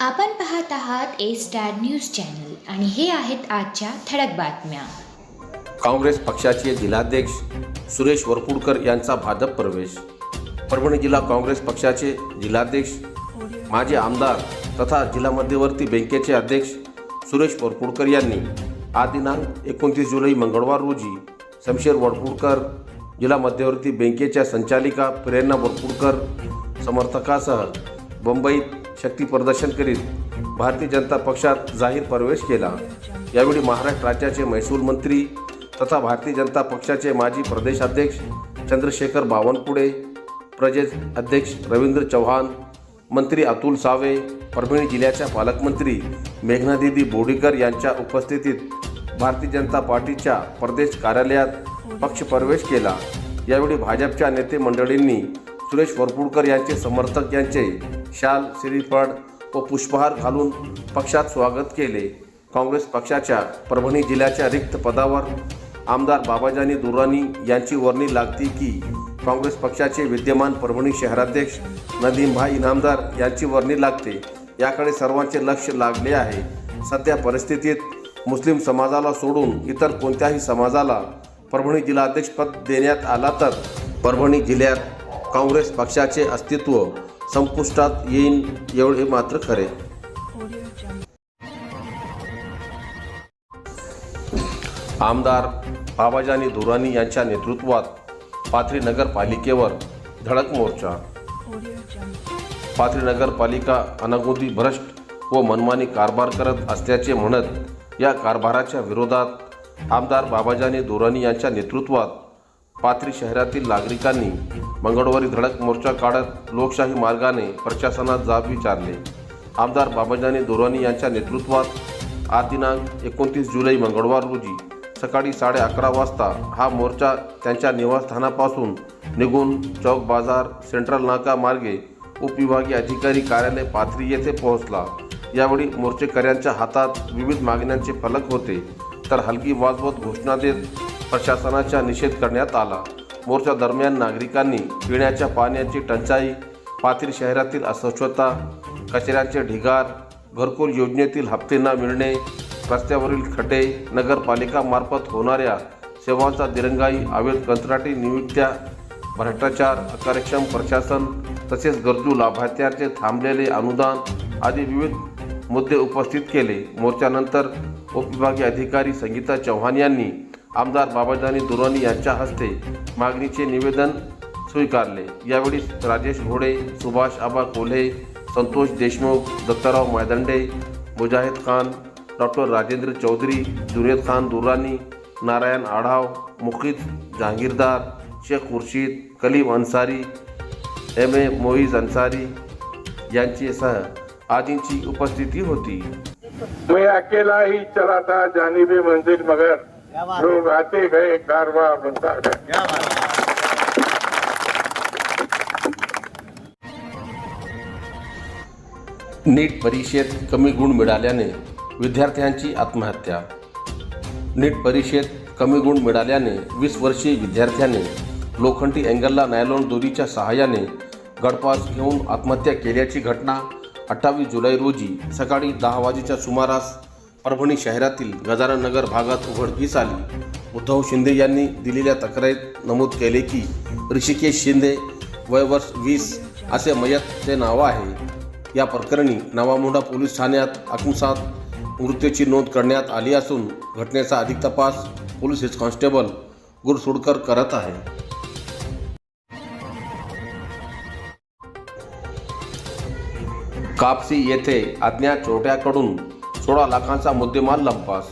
आपण पाहत आहात ए स्टार न्यूज चॅनल आणि हे आहेत आजच्या ठळक बातम्या. काँग्रेस पक्षाचे जिल्हाध्यक्ष सुरेश वरपुडकर यांचा भाजप प्रवेश. परभणी जिल्हा काँग्रेस पक्षाचे जिल्हाध्यक्ष माजी आमदार तथा जिल्हा मध्यवर्ती बँकेचे अध्यक्ष सुरेश वरपुडकर यांनी आज दिनांक एकोणतीस जुलै मंगळवार रोजी शमशेर वरपुडकर जिल्हा मध्यवर्ती बँकेच्या संचालिका प्रेरणा वरपुडकर समर्थकासह मुंबईत शक्ती प्रदर्शन करीत भारतीय जनता पक्षात जाहीर प्रवेश केला. यावेळी महाराष्ट्र राज्याचे महसूल मंत्री तथा भारतीय जनता पक्षाचे माजी प्रदेशाध्यक्ष चंद्रशेखर बावनकुळे प्रदेश अध्यक्ष रवींद्र चव्हाण मंत्री अतुल सावे परभणी जिल्ह्याच्या पालकमंत्री मेघनादिदी बोडीकर यांच्या उपस्थितीत भारतीय जनता पार्टीच्या प्रदेश कार्यालयात पक्षप्रवेश केला. यावेळी भाजपच्या नेते मंडळींनी सुरेश वरपुडकर यांचे समर्थक यांचे शाल श्रीफळ व पुष्पहार घालून पक्षात स्वागत केले. काँग्रेस पक्षाच्या परभणी जिल्ह्याच्या रिक्त पदावर आमदार बाबाजानी दुरानी यांची वर्णी लागती की काँग्रेस पक्षाचे विद्यमान परभणी शहराध्यक्ष नदीमभाई इनामदार यांची वर्णी लागते. याकडे सर्वांचे लक्ष लागले आहे. सध्या परिस्थितीत मुस्लिम समाजाला सोडून इतर कोणत्याही समाजाला परभणी जिल्हाध्यक्षपद देण्यात आला तर परभणी जिल्ह्यात काँग्रेस पक्षाचे अस्तित्व संपुष्टात येईन एवढे मात्र खरे आमदार बाबाजानी दुरानी यांच्या नेतृत्वात पाथरी नगरपालिकेवर धडक मोर्चा. पाथरी नगरपालिका अनागोदी भ्रष्ट व मनमानी कारभार करत असल्याचे म्हणत या कारभाराच्या विरोधात आमदार बाबाजानी दुरानी यांच्या नेतृत्वात पाथरी शहरातील नागरिकांनी मंगळवारी धडक मोर्चा काढत लोकशाही मार्गाने प्रशासनात जाब विचारले. आमदार बाबाजानी दोरानी यांच्या नेतृत्वात आज दिनांक एकोणतीस जुलै मंगळवार रोजी सकाळी साडे अकरा वाजता हा मोर्चा त्यांच्या निवासस्थानापासून निघून चौक बाजार सेंट्रल नाका मार्गे उपविभागीय अधिकारी कार्यालय पाथरी येथे पोहोचला. यावेळी मोर्चेकऱ्यांच्या हातात विविध मागण्यांचे फलक होते. तर हलकी वाजवत घोषणा देत प्रशासनाचा निषेध करण्यात आला. मोर्चा दरम्यान नागरिकांनी पिण्याच्या पाण्याची टंचाई पाथरी शहरातील अस्वच्छता कचऱ्याचे ढिगार घरकुल योजनेतील हप्ते न मिळणे रस्त्यावरील खटे नगरपालिकामार्फत होणाऱ्या सेवांचा दिरंगाई अवैध कंत्राटी नियुक्त्या भ्रष्टाचार अकार्यक्षम प्रशासन तसेच गरजू लाभार्थ्यांचे थांबलेले अनुदान आदी विविध मुद्दे उपस्थित केले. मोर्चानंतर उपविभागीय अधिकारी संगीता चव्हाण यांनी आमदार बाबाजानी दुरानी यांच्या हस्ते मागणीचे निवेदन स्वीकारले. यावेळी Rajesh Ghode Subhash Aba Kolhe Santosh Deshmukh Dattarao Maidande Mujahid Khan doctor Rajendra Chaudhari Juned Khan Durani Narayan Adhav Mukhid Jahagirdar Shaikh Khurshid Kalim Ansari M A Moiz Ansari यांची सह आदींची उपस्थिती होती. मैं अकेला ही चला था जानिबी मंजिल मगर लोग आते गए कारवा बनता गया। नीट परीक्षेत कमी गुण मिळाल्याने विद्यार्थ्यांची आत्महत्या. नीट परीक्षेत कमी गुण मिळाल्याने वीस वर्षीय विद्यार्थ्याने लोखंडी अँगलला नायलॉन दोरीच्या सहाय्याने गडपास घेऊन आत्महत्या केल्याची घटना अठ्ठावीस जुलै रोजी सकाळी दहा वाजेच्या सुमारास परभणी शहरातील गजानन नगर भागात उघडकीस आली. उद्धव शिंदे यांनी दिलेल्या तक्रारीत नमूद केले की ऋषिकेश शिंदे वय वर्ष वीस असे मयतचे नाव आहे. या प्रकरणी नवामोंडा पोलीस ठाण्यात आत्मसात मृत्यूची नोंद करण्यात आली असून घटनेचा अधिक तपास पोलीस हेड कॉन्स्टेबल गुरसुडकर करत आहे. कापसी येथे अज्ञात चोरट्याकडून सोळा लाखांचा मुद्देमाल लंपास.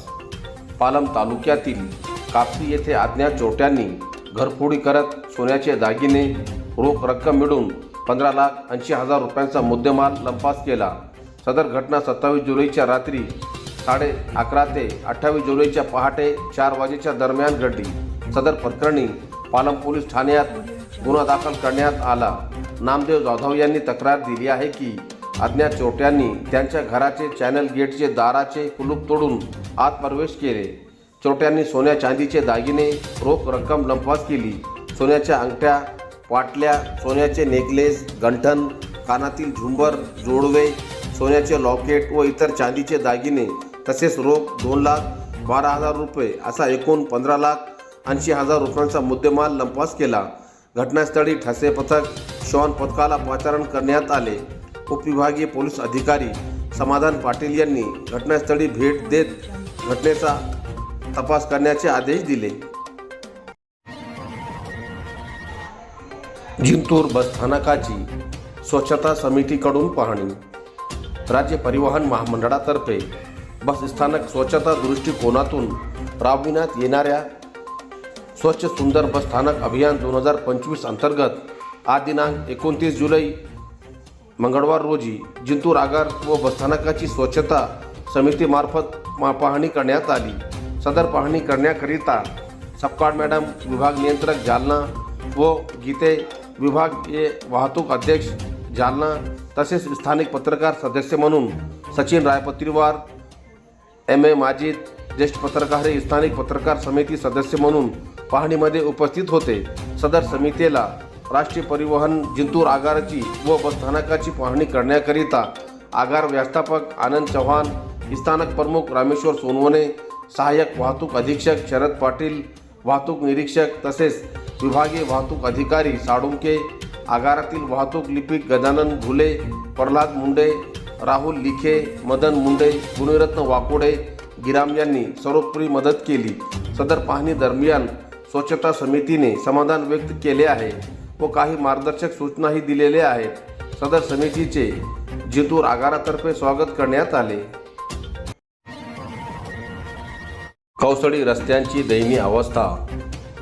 पालम तालुक्यातील कापसी येथे अज्ञात चोट्यांनी घरफोडी करत सोन्याचे दागिने रोख रक्कम मिळून पंधरा लाख ऐंशी हजार रुपयांचा मुद्देमाल लंपास केला. सदर घटना सत्तावीस जुलैच्या रात्री साडे अकरा ते अठ्ठावीस जुलैच्या पहाटे चार वाजेच्या दरम्यान घडली. सदर प्रकरणी पालम पोलीस ठाण्यात गुन्हा दाखल करण्यात आला. नामदेव जाधव यांनी तक्रार दिली आहे की अज्ञात चोरट्यांनी त्यांच्या घराचे चॅनल गेटचे दाराचे कुलूप तोडून आत प्रवेश केले. चोरट्यांनी सोन्या चांदीचे दागिने रोख रक्कम लंपास केली. सोन्याच्या अंगठ्या पाटल्या सोन्याचे नेकलेस गंठन कानातील झुंबर जोडवे सोन्याचे लॉकेट व इतर चांदीचे दागिने तसेच रोख दोन लाख बारा हजार रुपये असा एकूण पंधरा लाख ऐंशी हजार रुपयांचा मुद्देमाल लंपास केला. घटनास्थळी ठसे पथक श्वान पथकाला पाचारण करण्यात आले. उपविभागीय पोलीस अधिकारी समाधान पाटील यांनी घटनास्थळी भेट देत घटनेचा तपास करण्याचे आदेश दिले. जिंतूर बसस्थानकाची स्वच्छता समितीकडून पाहणी. राज्य परिवहन महामंडळातर्फे बसस्थानक स्वच्छता दृष्टिकोनातून राबविण्यात येणाऱ्या स्वच्छ सुंदर बसस्थानक अभियान दोन हजार पंचवीस अंतर्गत आज दिनांक एकोणतीस जुलै मंगळवार रोजी जिंतूर आगार व बसस्थानकाची स्वच्छता समितीमार्फत मा- पाहणी करण्यात आली. सदर पाहणी करण्याकरिता सपकाळ मॅडम विभाग नियंत्रक जालना व गीते विभागीय वाहतूक अध्यक्ष जालना तसेच स्थानिक पत्रकार सदस्य म्हणून सचिन रायपत्रीवार एम ए माजिद ज्येष्ठ पत्रकार हे स्थानिक पत्रकार समिती सदस्य म्हणून पाहणीमध्ये उपस्थित होते. सदर समितीला राष्ट्रीय परिवहन जिंतूर आगाराची व बसस्थानकाची पाहणी करण्याकरिता आगार व्यवस्थापक आनंद चव्हाण स्थानक प्रमुख रामेश्वर सोनवणे सहाय्यक वाहतूक अधीक्षक शरद पाटील वाहतूक निरीक्षक तसेच विभागीय वाहतूक अधिकारी साडुंके आगारातील वाहतूक लिपिक गजानन घुले प्रल्हाद मुंडे राहुल लिखे मदन मुंडे गुणरत्न वाकोडे गिराम यांनी सर्वोपरी मदत केली. सदर पाहणी दरम्यान स्वच्छता समितीने समाधान व्यक्त केले आहे. व काही मार्गदर्शक सूचनाही दिलेल्या आहेत. सदर समितीचे जिंतूर आगारातर्फे स्वागत करण्यात आले. कौसळी रस्त्यांची दयनीय अवस्था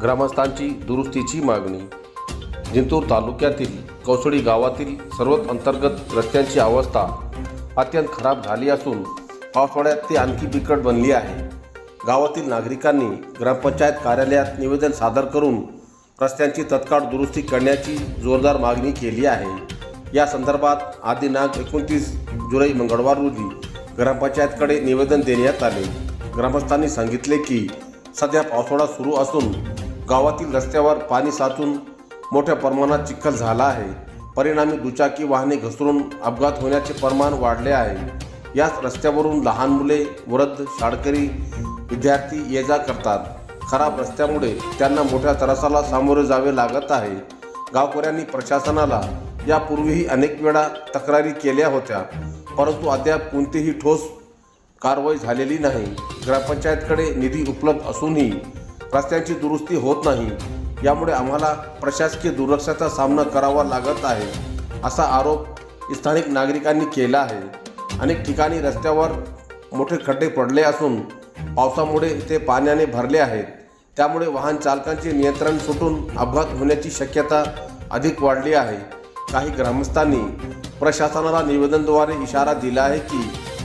ग्रामस्थांची दुरुस्तीची मागणी. जिंतूर तालुक्यातील कौसळी गावातील सर्वच अंतर्गत रस्त्यांची अवस्था अत्यंत खराब झाली असून पावसाळ्यात ती आणखी बिकट बनली आहे. गावातील नागरिकांनी ग्रामपंचायत कार्यालयात निवेदन सादर करून रस्त्यांची तत्काळ दुरुस्ती करण्याची जोरदार मागणी केली आहे. या संदर्भात आदिनाग दिनांक एकोणतीस जुलै मंगळवार रोजी ग्रामपंचायतकडे निवेदन देण्यात आले. ग्रामस्थांनी सांगितले की सध्या पावसाळा सुरू असून गावातील रस्त्यावर पाणी साचून मोठ्या प्रमाणात चिखल झाला आहे. परिणामी दुचाकी वाहने घसरून अपघात होण्याचे प्रमाण वाढले आहे. याच रस्त्यावरून लहान मुले वृद्ध शाळकरी विद्यार्थी ये जा करतात. खराब रस्त्यामुळे त्यांना मोठ्या त्रासाला सामोरे जावे लागत आहे. गावकऱ्यांनी प्रशासनाला यापूर्वीही अनेक वेळा तक्रारी केल्या होत्या परंतु अद्याप कोणतीही ठोस कारवाई झालेली नाही. ग्रामपंचायतकडे निधी उपलब्ध असूनही रस्त्यांची दुरुस्ती होत नाही. यामुळे आम्हाला प्रशासकीय दुर्लक्षाचा सामना करावा लागत आहे असा आरोप स्थानिक नागरिकांनी केला आहे. अनेक ठिकाणी रस्त्यावर मोठे खड्डे पडले असून पावसामुळे ते पाण्याने भरले आहेत. त्यामुळे वाहन चालकांचे नियंत्रण सुटून अपघात होण्याची शक्यता अधिक वाढली आहे. काही ग्रामस्थांनी प्रशासनाला निवेदनद्वारे इशारा दिला आहे की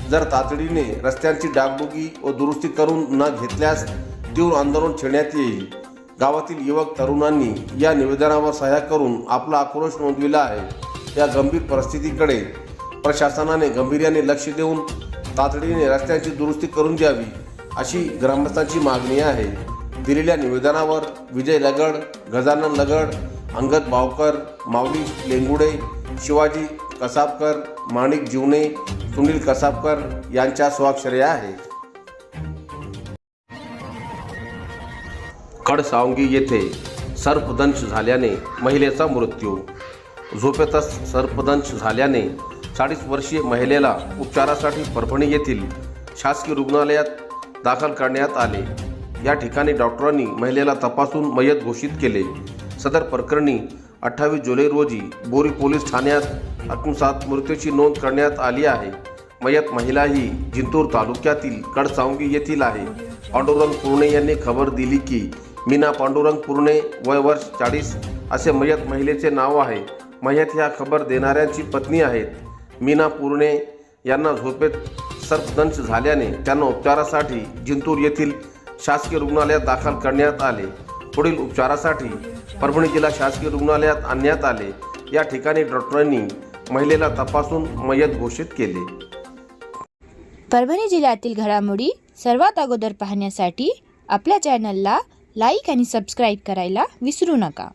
जर तातडीने रस्त्यांची डागडुगी व दुरुस्ती करून न घेतल्यास तीव्र आंदोलन छेडण्यात येईल. गावातील युवक तरुणांनी या निवेदनावर सह्या करून आपला आक्रोश नोंदविला आहे. या गंभीर परिस्थितीकडे प्रशासनाने गंभीर्याने लक्ष देऊन तातडीने रस्त्यांची दुरुस्ती करून द्यावी. अशी ग्रामस्थांची मागणी आहे. दिलेल्या निवेदनावर विजय लगड गजानन लगड अंगद भावकर माऊली लेंगुडे शिवाजी कसाबकर माणिक जीवने सुनील कसाबकर यांच्या स्वाक्षऱ्या आहेत. कडसावंगी येथे सर्पदंश झाल्याने महिलेचा मृत्यू. झोपेतच सर्पदंश झाल्याने चाळीस वर्षीय महिलेला उपचारासाठी परभणी येथील शासकीय रुग्णालयात दाखल करण्यात आले. या ठिकाणी डॉक्टरांनी महिलेला तपासून मयत घोषित केले. सदर प्रकरणी अठ्ठावीस जुलै रोजी बोरी पोलीस ठाण्यात आत्मसात मृत्यूची नोंद करण्यात आली आहे. मयत महिला ही जिंतूर तालुक्यातील कडसावंगी येथील आहे. पांडुरंग पुरणे यांनी खबर दिली की मीना पांडुरंग पुरणे वय वर्ष चाळीस असे मयत महिलेचे नाव आहे. मयत ह्या खबर देणाऱ्यांची पत्नी आहेत. मीना पुरणे यांना झोपेत सर्पदंश झाल्याने त्यांना उपचारासाठी जिंतूर येथील शासकीय रुग्णालयात दाखल करण्यात आले. पुढील उपचारासाठी परभणी जिल्हा शासकीय रुग्णालयात आणण्यात आले. या ठिकाणी डॉक्टरांनी महिलेला तपासून मयत घोषित केले. परभणी जिल्ह्यातील घडामोडी सर्वात अगोदर पाहण्यासाठी आपल्या चॅनलला लाईक आणि सबस्क्राईब करायला विसरू नका.